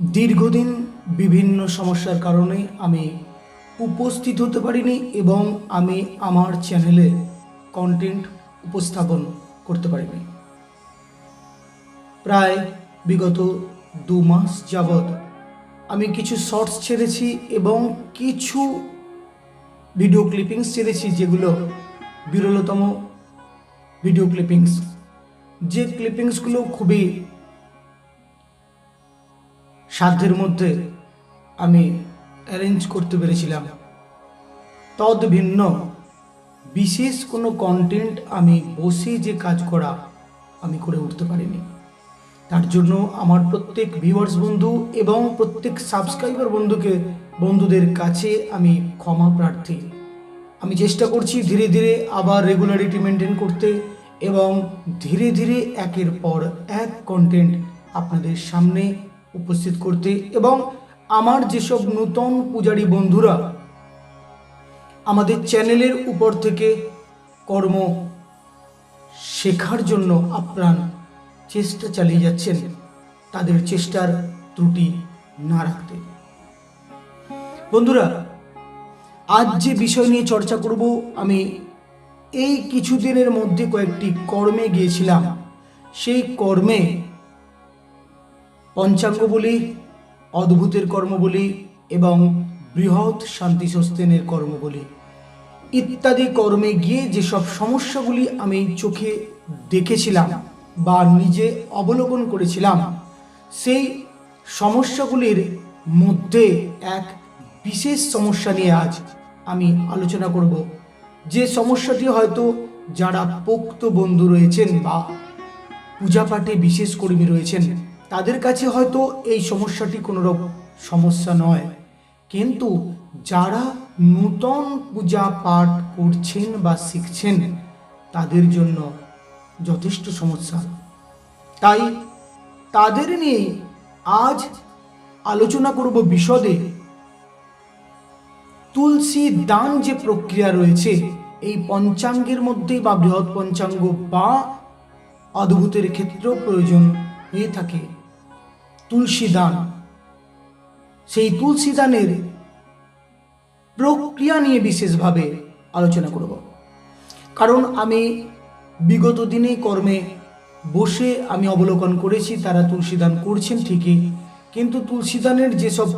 দীর্ঘদিন বিভিন্ন সমস্যার কারণে আমি উপস্থিত হতে পারিনি এবং আমি আমার চ্যানেলে কন্টেন্ট উপস্থাপন করতে পারিনি। প্রায় বিগত দু মাস যাবৎ আমি কিছু শর্টস ছেড়েছি এবং কিছু ভিডিও ক্লিপিংস ছেড়েছি যেগুলো বিরলতম ভিডিও ক্লিপিংস যে ক্লিপিংসগুলো খুবই সাধ্যের মধ্যে আমি অ্যারেঞ্জ করতে পেরেছিলাম। তদ ভিন্ন। বিশেষ কোনো কন্টেন্ট আমি বসে যে কাজ করা আমি করে উঠতে পারিনি। তার জন্য আমার প্রত্যেক ভিউয়ার্স বন্ধু এবং প্রত্যেক সাবস্ক্রাইবার বন্ধুকে, বন্ধুদের কাছে আমি ক্ষমা প্রার্থী। আমি চেষ্টা করছি ধীরে ধীরে আবার রেগুলারিটি মেনটেন করতে এবং ধীরে ধীরে একের পর এক কন্টেন্ট আপনাদের সামনে উপস্থিত করতে এবং আমার যেসব নূতন পূজারী বন্ধুরা আমাদের চ্যানেলের উপর থেকে কর্ম শেখার জন্য আপ্রাণ চেষ্টা চালিয়ে যাচ্ছেন, তাদের চেষ্টার ত্রুটি না রাখতে। বন্ধুরা, আজ যে বিষয় নিয়ে চর্চা করব, আমি এই কিছুদিনের মধ্যে কয়েকটি কর্মে গিয়েছিলাম। সেই কর্মে পঞ্চাঙ্গ বলি, অদ্ভুতের কর্ম বলি এবং বৃহৎ শান্তি সস্তেনের কর্ম বলি। ইত্যাদি কর্মে গিয়ে যেসব সমস্যাগুলি আমি চোখে দেখেছিলাম বা নিজে অবলোকন করেছিলাম, সেই সমস্যাগুলির মধ্যে এক বিশেষ সমস্যা নিয়ে আজ আমি আলোচনা করব। যে সমস্যাটি হয়তো যারা পোক্ত বন্ধু রয়েছেন বা পূজা পাঠে বিশেষ কর্মী রয়েছেন তাদের কাছে হয়তো এই সমস্যাটি কোনো রকম সমস্যা নয়। কিন্তু যারা নূতন পূজা পাঠ করছেন বা শিখছেন, তাদের জন্য যথেষ্ট সমস্যা। তাই তাদের নিয়ে আজ আলোচনা করব বিশদে। তুলসী দান যে প্রক্রিয়া রয়েছে, এই পঞ্চাঙ্গের মধ্যে বা বৃহৎ পঞ্চাঙ্গ বা অদ্ভুতের ক্ষেত্রেও প্রয়োজন হয়ে থাকে। তুলসী দান। সেই তুলসী দানের প্রক্রিয়া নিয়ে বিশেষভাবে আলোচনা করব। কারণ আমি বিগত দিনে কর্মে বসে আমি অবলোকন করেছি, তারা তুলসীদান করছেন ঠিকই, কিন্তু তুলসীদানের যেসব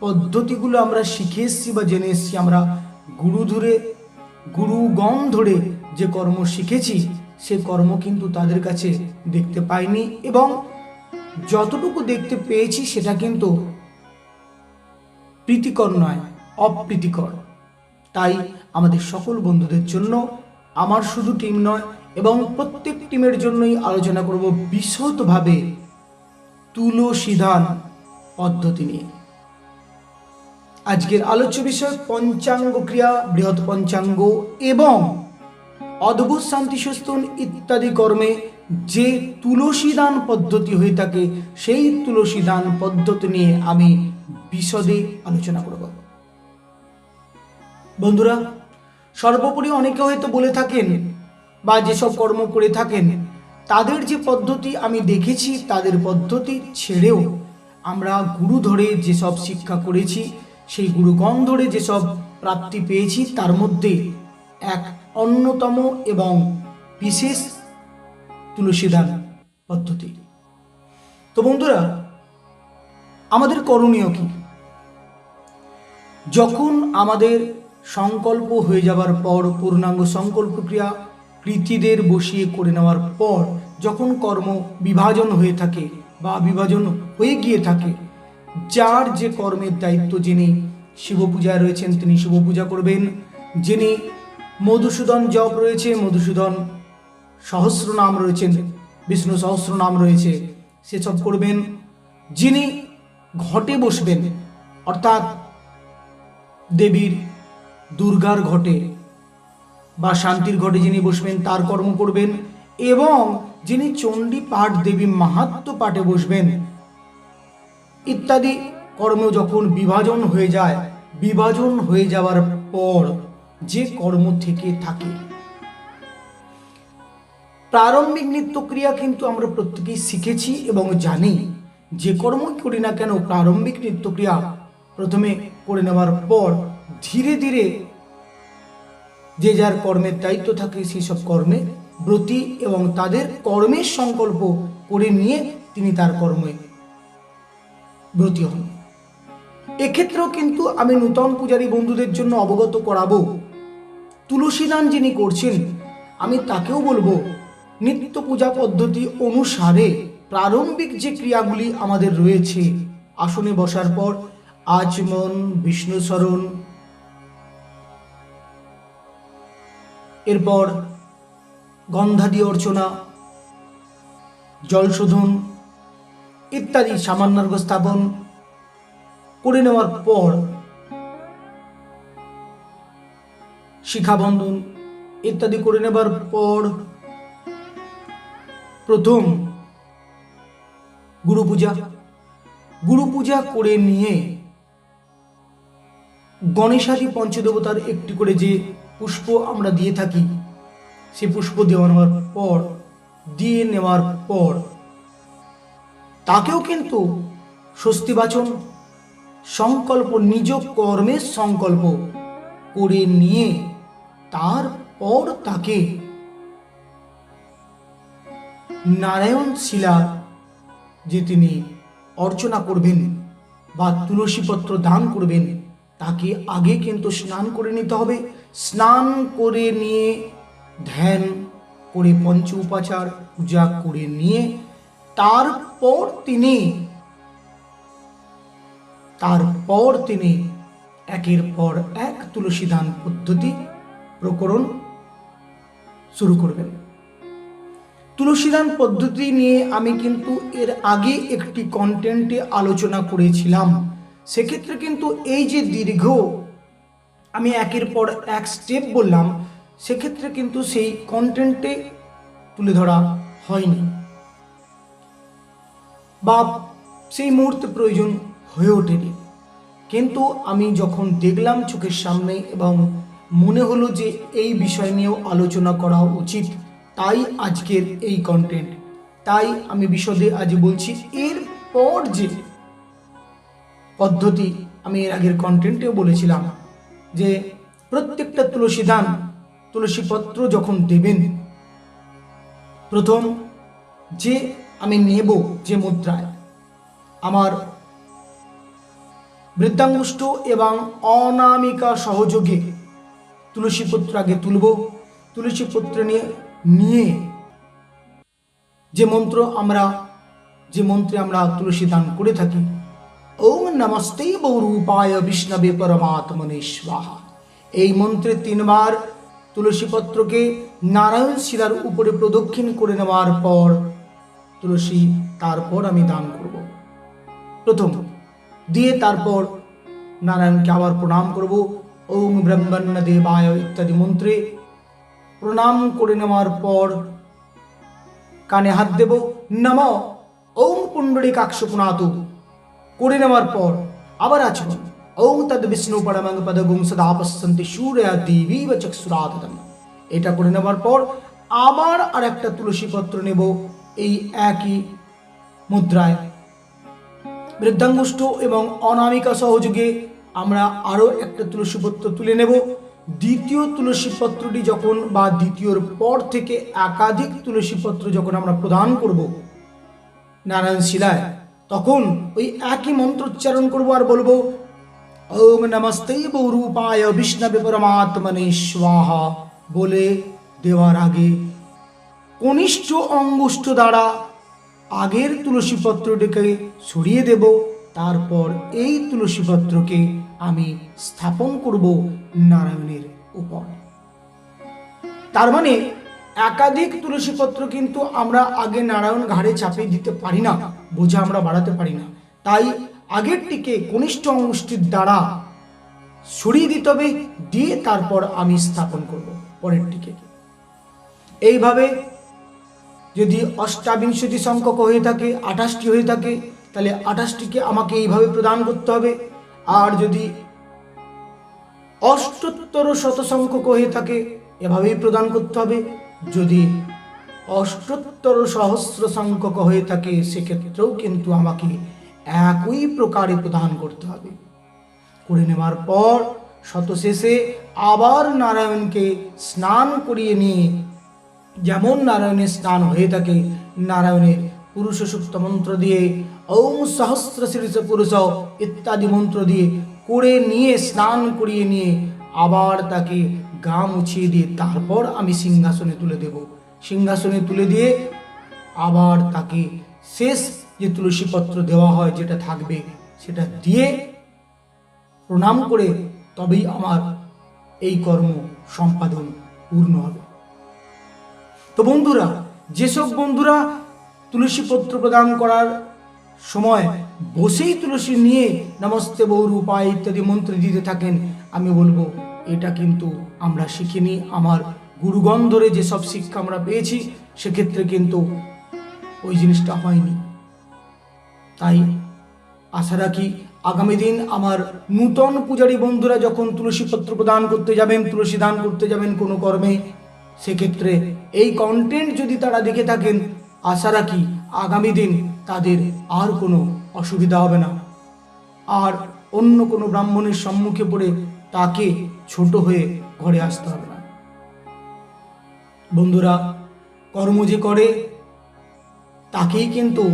পদ্ধতিগুলো আমরা শিখে এসেছি বা জেনে এসেছি, আমরা গুরু ধরে, গুরুগণ ধরে যে কর্ম শিখেছি, সে কর্ম কিন্তু তাদের কাছে দেখতে পাইনি এবং যতটুকু দেখতে পেয়েছি সেটা কিন্তু প্রীতিকর নয়, অপ্রীতিকর। তাই আমাদের সকল বন্ধুদের জন্য, আমার শুধু টিম নয়, এবং প্রত্যেক টিমের জন্যই আলোচনা করব বিশদভাবে তুলসীদান পদ্ধতি নিয়ে। আজকের আলোচ্য বিষয় পঞ্চাঙ্গ ক্রিয়া, বৃহৎ পঞ্চাঙ্গ এবং অদ্ভুত শান্তি সস্তন ইত্যাদি কর্মে যে তুলসী দান পদ্ধতি হয়ে থাকে, সেই তুলসী দান পদ্ধতি নিয়ে আমি বিশদে আলোচনা করব। বন্ধুরা, সর্বোপরি অনেকে হয়তো বলে থাকেন বা যেসব কর্ম করে থাকেন, তাদের যে পদ্ধতি আমি দেখেছি, তাদের পদ্ধতি ছেড়েও আমরা গুরু ধরে যেসব শিক্ষা করেছি, সেই গুরুগণ ধরে যেসব প্রাপ্তি পেয়েছি, তার মধ্যে এক অন্যতম এবং বিশেষ তুলসীদান পদ্ধতি। তো বন্ধুরা, আমাদের করণীয় কি? যখন আমাদের সংকল্প হয়ে যাবার পর, পূর্ণাঙ্গ সংকল্প ক্রিয়া কৃতিদের বসিয়ে করে নেওয়ার পর, যখন কর্ম বিভাজন হয়ে থাকে বা বিভাজন হয়ে গিয়ে থাকে, যার যে কর্মের দায়িত্ব যিনি শিব পূজায় রয়েছেন, তিনি শিব পূজা করবেন। যিনি মধুসূদন জপ রয়েছে, মধুসূদন সহস্র নাম রয়েছেন, বিষ্ণু সহস্র নাম রয়েছে সেসব করবেন যিনি ঘটে বসবেন, অর্থাৎ দেবীর দুর্গার ঘটে বা শান্তির ঘটে যিনি বসবেন, তার কর্ম করবেন এবং যিনি চণ্ডী পাঠ দেবী মাহাত্ম পাঠে বসবেন। ইত্যাদি কর্ম যখন বিভাজন হয়ে যায়, বিভাজন হয়ে যাওয়ার পর যে কর্ম থেকে থাকে। প্রারম্ভিক নৃত্যক্রিয়া কিন্তু আমরা প্রত্যেকেই শিখেছি এবং জানি। যে কর্মই করি না কেন প্রারম্ভিক নৃত্যক্রিয়া প্রথমে করে নেওয়ার পর ধীরে ধীরে যে যার কর্মের দায়িত্ব থাকে সেই সব কর্মে ব্রতী এবং তাদের কর্মের সংকল্প করে নিয়ে তিনি তার কর্মে ব্রতী হন। এক্ষেত্রেও কিন্তু আমি নূতন পূজারী বন্ধুদের জন্য অবগত করাবো। তুলসীদান যিনি করছেন, আমি তাকেও বলব নিত্য পূজা পদ্ধতি অনুসারে প্রারম্ভিক যে ক্রিয়াগুলি আমাদের রয়েছে, আসনে বসার পর আচমন বিষ্ণু স্মরণ এরপর গন্ধাদি অর্চনা, জলশোধন ইত্যাদি সামান্যার্ঘ স্থাপন করে নেওয়ার পর শিখাবন্ধন ইত্যাদি করে নেবার পর প্রথম গুরু পূজা। গুরু পূজা করে নিয়ে গণেশাদি পঞ্চদেবতার একটি করে যে পুষ্প আমরা দিয়ে থাকি, সে পুষ্প দেওয়া নেওয়ার পর, দিয়ে নেওয়ার পর, তাকেও কিন্তু স্বস্তিবাচন, সংকল্প, নিজ কর্মের সংকল্প করে নিয়ে তারপর তাকে নারায়ণ শিলা যে তিনি অর্চনা করবেন বা তুলসীপত্র দান করবেন, তাকে আগে কিন্তু স্নান করে নিতে হবে। স্নান করে নিয়ে ধ্যান করে পঞ্চ উপাচার পূজা করে নিয়ে তারপর তিনি তারপর তিনি একের পর এক তুলসী দান পদ্ধতি প্রকরণ শুরু করবেন। তুলসীদান পদ্ধতি নিয়ে আমি কিন্তু এর আগে একটি কন্টেন্টে আলোচনা করেছিলাম। সেক্ষেত্রে কিন্তু এই যে দীর্ঘ, আমি একের পর এক স্টেপ বললাম, সেক্ষেত্রে কিন্তু সেই কন্টেন্টে তুলে ধরা হয়নি। বা সেই মুহূর্তে প্রয়োজন হয়ে ওঠেনি। কিন্তু আমি যখন দেখলাম চোখের সামনে এবং মনে হলো যে এই বিষয় নিয়েও আলোচনা করা উচিত তাই আজকের এই কন্টেন্ট তাই আমি বিশদে আজ বলছি, এরপর যে পদ্ধতি আমি এর আগের কন্টেন্টেও বলেছিলাম, যে প্রত্যেকটা তুলসী দান, তুলসী পত্র যখন দেবেন, প্রথম যে আমি নেব যে মুদ্রায়, আমার বৃদ্ধাঙ্গুষ্ঠ এবং অনামিকা সহযোগে তুলসী পত্র আগে তুলব, তুলসী পত্র নিয়ে নিয়ে যে মন্ত্র আমরা, যে মন্ত্রে আমরা তুলসী দান করে থাকি, ওম নমস্তে বহুরূপায় বিষ্ণবে পরমাত্মনে স্বাহা। এই মন্ত্রে তিনবার তুলসী পত্রকে নারায়ণ শিলার উপরে প্রদক্ষিণ করে নেওয়ার পর তুলসী তারপর আমি দান করব। প্রথম দিয়ে তারপর নারায়ণকে আবার প্রণাম করব। ওম ব্রহ্মণ্য দেবায় ইত্যাদি মন্ত্রে প্রণাম করে নেওয়ার পর কানে হাত দেব, নম, ওম পুণ্ডরী কাক্ষ পুনাতু করে নেওয়ার পর আবার আচরণ ওম তদ বিষ্ণু পরমাঙ্গ পদ গুম সদা পশ্যন্তি সূর্য দেবী বা এটা করে নেওয়ার পর আবার আর একটা তুলসী পত্র নেব, এই একই মুদ্রায়। বৃদ্ধাঙ্গুষ্ঠ এবং অনামিকা সহযোগে আমরা আরও একটা তুলসী পত্র তুলে নেব। দ্বিতীয় তুলসী পত্রটি যখন বা দ্বিতীয়র পর থেকে একাধিক তুলসী পত্র যখন আমরা প্রদান করব নারায়ণ শিলায়, তখন ওই একই মন্ত্রোচ্চারণ করব আর বলব, ওম নমস্তে বহুরূপায় বিষ্ণবে পরমাত্মনে স্বাহা বলে দেওয়ার আগে কনিষ্ঠ অঙ্গুষ্ঠ দ্বারা আগের তুলসী পত্রটিকে সরিয়ে দেব, তারপর এই তুলসী পত্রকে আমি স্থাপন করব নারায়ণের উপর। তার মানে একাধিক তুলসী পত্র কিন্তু আমরা আগে নারায়ণ ঘাড়ে চাপিয়ে দিতে পারি না, বোঝা আমরা বাড়াতে পারি না। তাই আগেরটিকে কনিষ্ঠ অঙ্গুষ্ঠীর দ্বারা সরিয়ে দিতে হবে, দিয়ে তারপর আমি স্থাপন করব পরেরটিকে। এইভাবে যদি অষ্টাবিংশতি সংখ্যক হয়ে থাকে, আঠাশটি হয়ে থাকে, তাহলে আঠাশটিকে আমাকে এইভাবে প্রদান করতে হবে। আর যদি অষ্টোত্তর শত সংখ্যক হয়ে থাকে এভাবেই প্রদান করতে হবে, যদি অষ্টোত্তর সহস্র সংখ্যক হয়ে থাকে সেক্ষেত্রেও কিন্তু আমাকে একই প্রকারে প্রদান করতে হবে। করে নেওয়ার পর শতশেষে আবার নারায়ণকে স্নান করিয়ে নিয়ে, যেমন নারায়ণের স্নান হয়ে থাকে, নারায়ণের পুরুষ সুক্ত মন্ত্র দিয়ে, ওম সহস্র শীর্ষ পুরুষ ইত্যাদি মন্ত্র দিয়ে করে নিয়ে, স্নান করিয়ে নিয়ে আবার তাকে গা মুছিয়ে দিয়ে তারপর আমি সিংহাসনে তুলে দেব। সিংহাসনে তুলে দিয়ে আবার তাকে শেষ যে তুলসীপত্র দেওয়া হয়, যেটা থাকবে, সেটা দিয়ে প্রণাম করে তবেই আমার এই কর্ম সম্পাদন পূর্ণ হবে। তো বন্ধুরা, যেসব বন্ধুরা তুলসী পত্র প্রদান করার সময় বসেই তুলসী নিয়ে নমস্তে বৌর উপায় ইত্যাদি মন্ত্র দিতে থাকেন। আমি বলব, এটা কিন্তু আমরা শিখিনি। আমার গুরুগণ ধরে যেসব শিক্ষা আমরা পেয়েছি, সেক্ষেত্রে কিন্তু ওই জিনিসটা হয়নি। তাই আশা রাখি আগামী দিন আমার নূতন পূজারী বন্ধুরা যখন তুলসী পত্র প্রদান করতে যাবেন, তুলসী দান করতে যাবেন কোনো কর্মে, সেক্ষেত্রে এই কন্টেন্ট যদি তারা দেখে থাকেন আশা রাখি আগামী দিন তাদের আর কোনো অসুবিধা হবে না। আর অন্য কোনো ব্রাহ্মণের সম্মুখে পড়ে তাকে ছোট হয়ে ঘরে আসতে হবে না। বন্ধুরা, কর্ম যে করে, তাকেই কিন্তু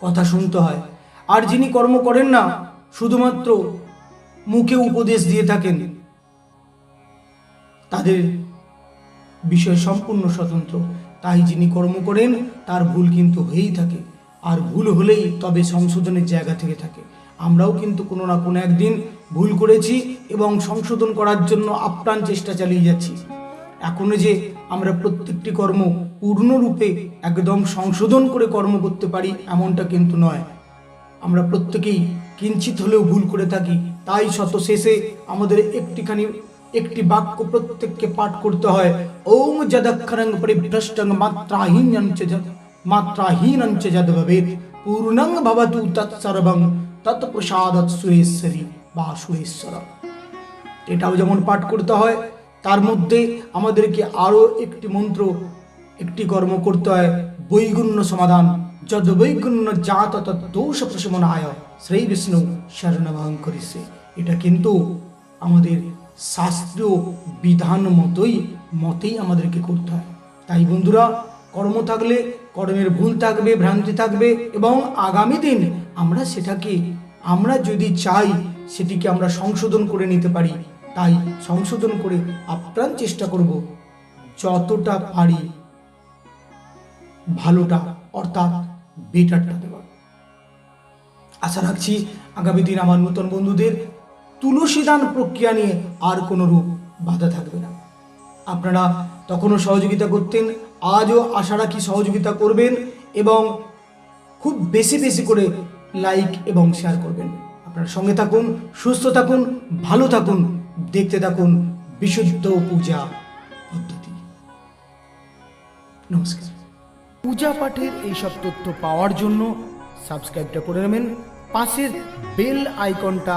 কথা শুনতে হয়। আর যিনি কর্ম করেন না, শুধুমাত্র মুখে উপদেশ দিয়ে থাকেন। তাদের বিষয় সম্পূর্ণ স্বতন্ত্র। তাই যিনি কর্ম করেন, তার ভুল কিন্তু হয়েই থাকে। আর ভুল হলেই তবে সংশোধনের জায়গা থেকে থাকে। আমরাও কিন্তু কোনো না কোনো একদিন ভুল করেছি এবং সংশোধন করার জন্য আপ্রাণ চেষ্টা চালিয়ে যাচ্ছি। এখনও যে আমরা প্রত্যেকটি কর্ম পূর্ণরূপে একদম সংশোধন করে কর্ম করতে পারি, এমনটা কিন্তু নয়। আমরা প্রত্যেকেই কিঞ্চিত হলেও ভুল করে থাকি। তাই শত শেষে আমাদের একটিখানি একটি বাক্য প্রত্যেককে পাঠ করতে হয়। ওম যদক্ষরং পরিভ্রষ্টং মাত্রাহীন যদ মাত্রাহীনঞ্চ যদ পূর্ণং ভবতু তৎসর্বং তৎপ্রসাদৎ সুরেশ্বরী বা সুরেশ্বর। এটাও যেমন পাঠ করতে হয়, তার মধ্যে আমাদেরকে আরও একটি মন্ত্র, একটি কর্ম করতে হয়, বৈগুণ্য সমাধান। যদ বৈগুণ্য জাত তৎ দোষ প্রশমনায়। শ্রী বিষ্ণু শরণভং করিছে। এটা কিন্তু আমাদের শাস্ত্রীয় বিধান মতোই, মতেই আমাদেরকে করতে হয়। তাই বন্ধুরা, কর্ম থাকলে কর্মের ভুল থাকবে, ভ্রান্তি থাকবে এবং আগামী দিন আমরা সেটাকে, আমরা যদি চাই সেটিকে আমরা সংশোধন করে নিতে পারি। তাই সংশোধন করে আপ্রাণ চেষ্টা করব, যতটা পারি ভালোটা, অর্থাৎ বেটারটা দেওয়ার। আশা রাখছি আগামী দিন আমার নতুন বন্ধুদের তুলসী দান প্রক্রিয়া নিয়ে আর কোনো রূপ বাধা থাকবে না। আপনারা তখনও সহযোগিতা করতেন, আজও আশা রাখি সহযোগিতা করবেন এবং খুব বেশি বেশি করে লাইক এবং শেয়ার করবেন। আপনার সঙ্গে থাকুন, সুস্থ থাকুন, ভালো থাকুন, দেখতে থাকুন বিশুদ্ধ পূজা পদ্ধতি। নমস্কার। পূজা পাঠের এইসব তথ্য পাওয়ার জন্য সাবস্ক্রাইবটা করে নেবেন। পাশের বেল আইকনটা